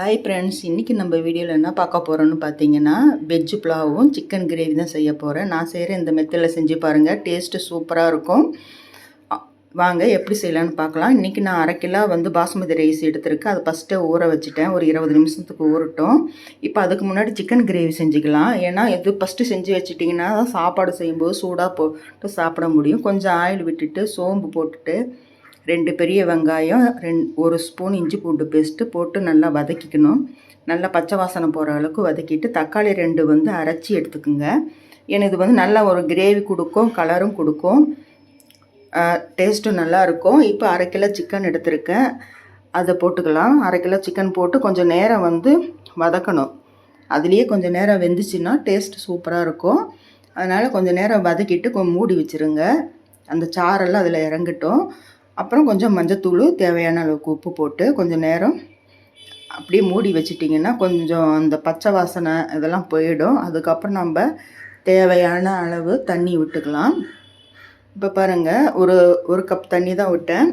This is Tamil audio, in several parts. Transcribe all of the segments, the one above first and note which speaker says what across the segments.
Speaker 1: ஹாய் ஃப்ரெண்ட்ஸ் இன்றைக்கி நம்ம வீடியோவில் என்ன பார்க்க போகிறோன்னு பார்த்தீங்கன்னா வெஜ்ஜு புலாவும் சிக்கன் கிரேவி தான் செய்ய போகிறேன் நான் செய்கிற இந்த மெத்தில் செஞ்சு பாருங்கள் டேஸ்ட்டு சூப்பராக இருக்கும். வாங்க எப்படி செய்யலான்னு பார்க்கலாம். இன்றைக்கி நான் அரை கிலோ வந்து பாஸ்மதி ரைஸ் எடுத்திருக்கேன் அதை ஃபஸ்ட்டே ஊற வச்சுட்டேன். ஒரு இருபது நிமிஷத்துக்கு ஊறட்டும். இப்போ அதுக்கு முன்னாடி சிக்கன் கிரேவி செஞ்சுக்கலாம். ஏன்னா எது ஃபஸ்ட்டு செஞ்சு வச்சுட்டிங்கன்னா தான் சாப்பாடு செய்யும்போது சூடாக போட்டு சாப்பிட முடியும். கொஞ்சம் ஆயில் விட்டுட்டு சோம்பு போட்டுட்டு ரெண்டு பெரிய வெங்காயம் ரெண் ஒரு ஸ்பூன் இஞ்சி பூண்டு பேஸ்ட்டு போட்டு நல்லா வதக்கிக்கணும். நல்லா பச்சை வாசனை போகிற அளவுக்கு வதக்கிட்டு தக்காளி ரெண்டு வந்து அரைச்சி எடுத்துக்குங்க. ஏன்னா இது வந்து நல்லா ஒரு கிரேவி கொடுக்கும் கலரும் கொடுக்கும். டேஸ்ட்டும் நல்லாயிருக்கும் இப்போ அரை கிலோ சிக்கன் எடுத்திருக்கேன். அதை போட்டுக்கலாம். அரை கிலோ சிக்கன் போட்டு கொஞ்சம் நேரம் வந்து வதக்கணும். அதுலேயே கொஞ்சம் நேரம் வெந்துச்சுன்னா டேஸ்ட் சூப்பராக இருக்கும். அதனால் கொஞ்சம் நேரம் வதக்கிட்டு மூடி வச்சுருங்க. அந்த சாரெல்லாம் அதில் இறங்கட்டும். அப்புறம் கொஞ்சம் மஞ்சத்தூள் தேவையான அளவுக்கு உப்பு போட்டு கொஞ்சம் நேரம் அப்படியே மூடி வச்சிட்டிங்கன்னா கொஞ்சம் அந்த பச்சை வாசனை இதெல்லாம் போயிடும். அதுக்கப்புறம் நம்ம தேவையான அளவு தண்ணி விட்டுக்கலாம். இப்போ பாருங்கள் ஒரு ஒரு கப் தண்ணி தான் விட்டேன்.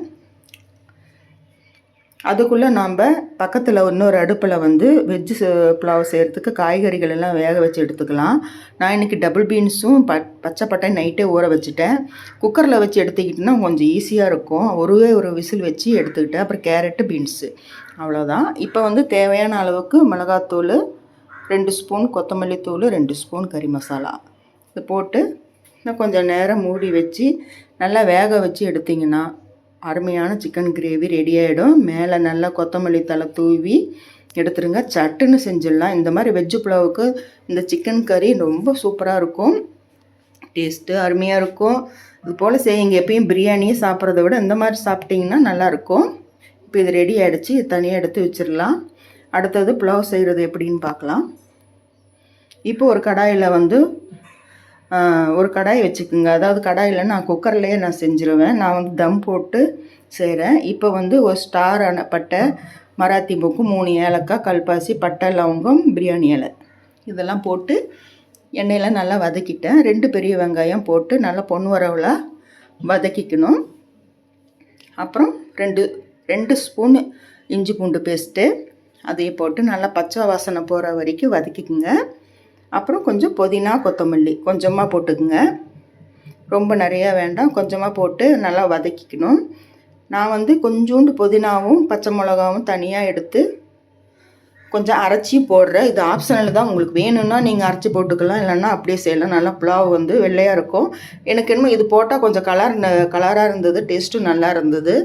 Speaker 1: அதுக்குள்ளே நாம் பக்கத்தில் இன்னொரு அடுப்பில் வந்து வெஜ்ஜு புலாவ் செய்கிறதுக்கு காய்கறிகள் எல்லாம் வேக வச்சு எடுத்துக்கலாம். நான் இன்றைக்கி டபுள் பீன்ஸும் ப பச்சை பட்டை நைட்டே ஊற வச்சுட்டேன். குக்கரில் வச்சு எடுத்துக்கிட்டோன்னா கொஞ்சம் ஈஸியாக இருக்கும். ஒருவே ஒரு விசில் வச்சு எடுத்துக்கிட்டேன். அப்புறம் கேரட்டு பீன்ஸு அவ்வளோதான் இப்போ வந்து தேவையான அளவுக்கு மிளகாத்தூள் ரெண்டு ஸ்பூன் கொத்தமல்லி தூள் ரெண்டு ஸ்பூன் கறி மசாலா. இது போட்டு இன்னும் கொஞ்சம் நேரம் மூடி வச்சு நல்லா வேக வச்சு எடுத்திங்கன்னா அருமையான சிக்கன் கிரேவி ரெடி ஆகிடும் மேலே நல்லா கொத்தமல்லி தலை தூவி எடுத்துருங்க. சட்டுன்னு செஞ்சிடலாம். இந்த மாதிரி வெஜ்ஜு புலாவுக்கு இந்த சிக்கன் கறி ரொம்ப சூப்பராக இருக்கும். டேஸ்ட்டு அருமையாக இருக்கும். இது போல் செய்யுங்க. எப்பயும் பிரியாணியே சாப்பிட்றத விட இந்த மாதிரி சாப்பிட்டிங்கன்னா நல்லாயிருக்கும். இப்போ இது ரெடி ஆகிடுச்சு தனியாக எடுத்து வச்சிடலாம். அடுத்தது புலாவ் செய்கிறது எப்படின்னு பார்க்கலாம். இப்போ ஒரு கடாயில் வந்து ஒரு கடாய் வச்சுக்கோங்க. அதாவது கடாயில் நான் குக்கர்லேயே நான் செஞ்சுருவேன். நான் வந்து தம் போட்டு செய்கிறேன் இப்போ வந்து ஒரு ஸ்டார் பட்டை மராத்தி மூக்கு மூணு ஏலக்காய் கல்பாசி பட்டை லவங்கம் பிரியாணி இலை. இதெல்லாம் போட்டு எண்ணெயில் நல்லா வதக்கிட்டேன். ரெண்டு பெரிய வெங்காயம் போட்டு நல்லா பொன் வரவில் வதக்கிக்கணும். அப்புறம் ரெண்டு ரெண்டு ஸ்பூன் இஞ்சி பூண்டு பேஸ்ட்டு அதையும் போட்டு நல்லா பச்சை வாசனை போகிற வரைக்கும் வதக்கிக்குங்க. அப்புறம் கொஞ்சம் புதினா கொத்தமல்லி கொஞ்சமாக போட்டுக்குங்க. ரொம்ப நிறையா வேண்டாம். கொஞ்சமாக போட்டு நல்லா வதக்கிக்கணும். நான் வந்து கொஞ்சோண்டு புதினாவும் பச்சை மிளகாவும் தனியாக எடுத்து கொஞ்சம் அரைச்சியும் போடுறேன். இது ஆப்ஷனல் தான். உங்களுக்கு வேணும்னா நீங்கள் அரைச்சி போட்டுக்கலாம். இல்லைன்னா அப்படியே செய்யலாம். நல்லா புலாவ் வந்து வெள்ளையாக இருக்கும். எனக்கு என்னமோ இது போட்டால் கொஞ்சம் கலர் கலராக இருந்தது. டேஸ்ட்டும் நல்லா இருந்தது.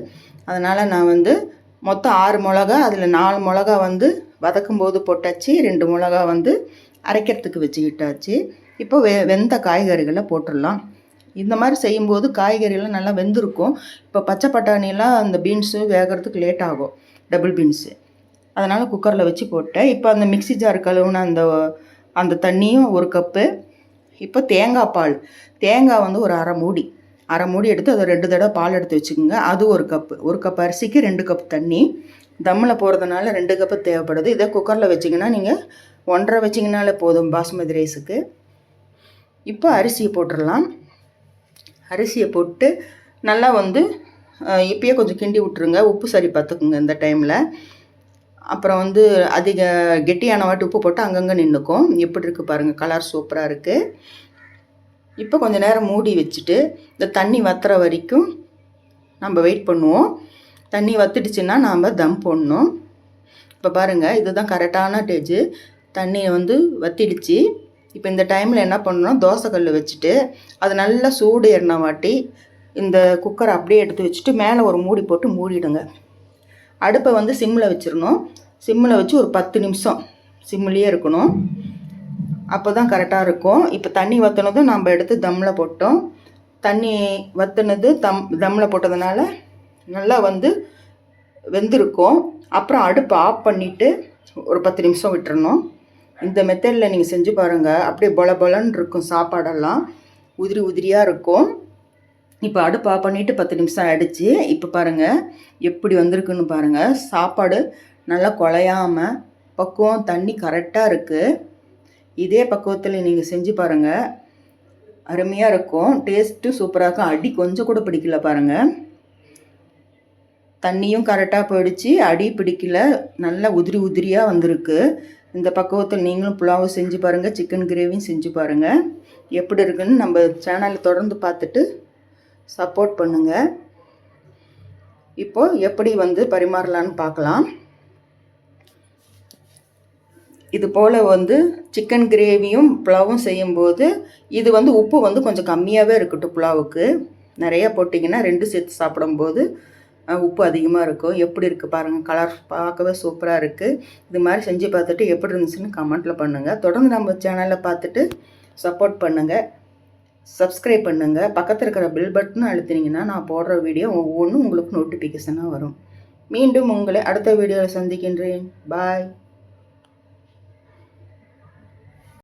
Speaker 1: அதனால் நான் வந்து மொத்தம் ஆறு மிளகா அதில் நாலு மிளகா வந்து வதக்கும் போது போட்டாச்சு. ரெண்டு மிளகா வந்து அரைக்கிறதுக்கு வச்சுக்கிட்டாச்சு. இப்போ வெ வெந்த காய்கறிகளை போட்டுடலாம். இந்த மாதிரி செய்யும்போது காய்கறியெல்லாம் நல்லா வெந்திருக்கும். இப்போ பச்சை பட்டாணியெல்லாம் அந்த பீன்ஸு வேகிறதுக்கு லேட் ஆகும். டபுள் பீன்ஸு அதனால் குக்கரில் வச்சு போட்டேன். இப்போ அந்த மிக்ஸி ஜார் கழுவுன அந்த அந்த தண்ணியும் ஒரு கப்பு. இப்போ தேங்காய் பால். தேங்காய் வந்து ஒரு அரை மூடி. அரை மூடி எடுத்து அதை ரெண்டு தடவை பால் எடுத்து வச்சுக்கோங்க. அது ஒரு கப்பு. ஒரு கப் அரிசிக்கு ரெண்டு கப் தண்ணி. தம்மில் போகிறதுனால ரெண்டு கப்பு தேவைப்படுது. இதே குக்கரில் வச்சிங்கன்னா நீங்கள் ஒன்றரை வச்சிங்கனாலே போதும் பாஸ்மதி ரைஸுக்கு. இப்போ அரிசியை போட்டுடலாம் அரிசியை போட்டு நல்லா வந்து இப்பயே கொஞ்சம் கிண்டி விட்ருங்க உப்பு சரி பார்த்துக்குங்க இந்த டைமில். அப்புறம் வந்து அதிக கெட்டியான வாட்டி உப்பு போட்டு அங்கங்கே நின்றுக்கும் எப்படி இருக்குது பாருங்கள் கலர் சூப்பராக இருக்குது இப்போ கொஞ்சம் நேரம் மூடி வச்சுட்டு இந்த தண்ணி வத்துற வரைக்கும் நம்ம வெயிட் பண்ணுவோம். தண்ணி வத்துடுச்சுன்னா நாம் தம் போடணும் இப்போ பாருங்கள் இதுதான் கரெக்டான டேஜு தண்ணி வந்து வத்திடுச்சு. இப்போ இந்த டைமில் என்ன பண்ணணும் தோசைக்கல் வச்சுட்டு அது நல்லா சூடு எண்ணெய் வாட்டி இந்த குக்கரை அப்படியே எடுத்து வச்சுட்டு மேலே ஒரு மூடி போட்டு மூடிடுங்க. அடுப்பை வந்து சிம்மில் வச்சிடணும். சிம்மில் வச்சு ஒரு பத்து நிமிஷம் சிம்மிலேயே இருக்கணும். அப்போ தான் கரெக்டாக இருக்கும். இப்போ தண்ணி வற்றினதும் நம்ம எடுத்து தம்மில் போட்டோம். தண்ணி வற்றினது தம் தம்மில் போட்டதுனால நல்லா வந்து வெந்திருக்கும். அப்புறம் அடுப்பை ஆஃப் பண்ணிவிட்டு ஒரு பத்து நிமிஷம் விட்டுறணும். இந்த மெத்தடில் நீங்கள் செஞ்சு பாருங்கள் அப்படியே பொல பொலன்னு இருக்கும் சாப்பாடெல்லாம். உதிரி உதிரியாக இருக்கும். இப்போ அடுப்பாக பண்ணிவிட்டு பத்து நிமிஷம் ஆகிடுச்சி இப்போ பாருங்கள் எப்படி வந்திருக்குன்னு பாருங்கள் சாப்பாடு நல்லா குழையாமல் பக்குவம் தண்ணி கரெக்டாக இருக்குது இதே பக்குவத்தில் நீங்கள் செஞ்சு பாருங்கள் அருமையாக இருக்கும். டேஸ்ட்டு சூப்பராக இருக்கும். அடி கொஞ்சம் கூட பிடிக்கல பாருங்கள் தண்ணியும் கரெக்டாக போயிடுச்சு. அடி பிடிக்கல. நல்லா உதிரி உதிரியாக வந்திருக்கு. இந்த பக்குவத்தில் நீங்களும் புலாவும் செஞ்சு பாருங்கள் சிக்கன் கிரேவியும் செஞ்சு பாருங்கள் எப்படி இருக்குன்னு நம்ம சேனலை தொடர்ந்து பார்த்துட்டு சப்போர்ட் பண்ணுங்கள் இப்போது எப்படி வந்து பரிமாறலான்னு பார்க்கலாம். இது போல் வந்து சிக்கன் கிரேவியும் புலாவும் செய்யும்போது இது வந்து உப்பு வந்து கொஞ்சம் கம்மியாகவே இருக்கட்டும் புலாவுக்கு. நிறையா போட்டிங்கன்னா ரெண்டு சேர்த்து சாப்பிடும்போது உப்பு அதிகமாக இருக்கும் எப்படி இருக்குது பாருங்கள் கலர் பார்க்கவே சூப்பராக இருக்குது இது மாதிரி செஞ்சு பார்த்துட்டு எப்படி இருந்துச்சுன்னு கமெண்ட்டில் பண்ணுங்கள் தொடர்ந்து நம்ம சேனலை பார்த்துட்டு சப்போர்ட் பண்ணுங்கள் சப்ஸ்கிரைப் பண்ணுங்கள் பக்கத்தில் இருக்கிற பில் பட்டன் அழுத்தினீங்கன்னா நான் போடுற வீடியோ ஒவ்வொன்றும் உங்களுக்கு நோட்டிஃபிகேஷனாக வரும். மீண்டும் உங்களை அடுத்த வீடியோவில் சந்திக்கின்றேன். பாய்